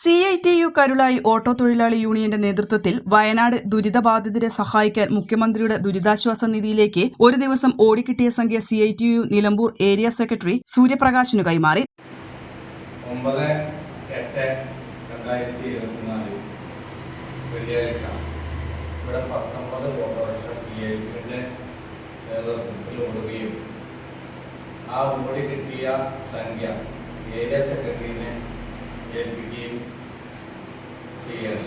C I T U Karulayi auto തൊഴിലാളി യൂണിയന്റെ നേതൃത്വത്തിൽ വയനാട് ദുരിതബാധിതരെ സഹായിക്കാൻ മുഖ്യമന്ത്രിയുടെ ദുരിതാശ്വാസ നിധിയിലേക്ക് ഒരു ദിവസം ഓടിക്കിട്ടിയ സംഖ്യ C I T U Nilambur area secretary സൂര്യപ്രകാശിനു കൈമാറി. ആ ഓടി കിട്ടിയ സംഖ്യ ഏരിയ സെക്രട്ടറിനെ ഏൽപ്പിക്കുകയും ചെയ്യണം.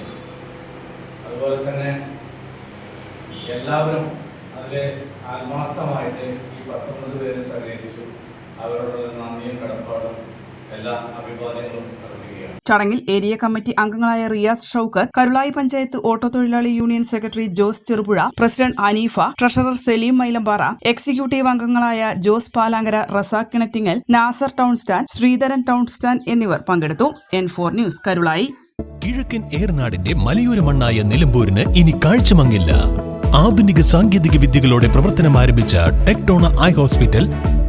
അതുപോലെ തന്നെ എല്ലാവരും അതിൽ ആത്മാർത്ഥമായിട്ട് ഈ പത്തൊമ്പത് പേരെ സഹകരിച്ചു അവരോടുള്ള നന്ദിയും കടപ്പാടും എല്ലാ അഭിവാദ്യങ്ങളും അർപ്പിക്കുകയാണ് ചടങ്ങിൽ ഏരിയ കമ്മിറ്റി അംഗങ്ങളായ റിയാസ് ഷൌക്കത്ത് കരുളായി പഞ്ചായത്ത് ഓട്ടോ തൊഴിലാളി union secretary Jose Cherupuzha president Aneefa treasurer Saleem Mylampara executive അംഗങ്ങളായ Jose Palankara Razak Kinattingal Nasar town stand Sreedharan town stand എന്നിവർ പങ്കെടുത്തു. N four news Karulayi. കിഴക്കൻ ഏർനാടിന്റെ മലയോര മണ്ണായ നിലമ്പൂരിന് ഇനി കാഴ്ചമങ്ങില്ല. ആധുനിക സാങ്കേതിക വിദ്യകളോടെ പ്രവർത്തനം ആരംഭിച്ച ടെക്ടോണ ഐ ഹോസ്പിറ്റൽ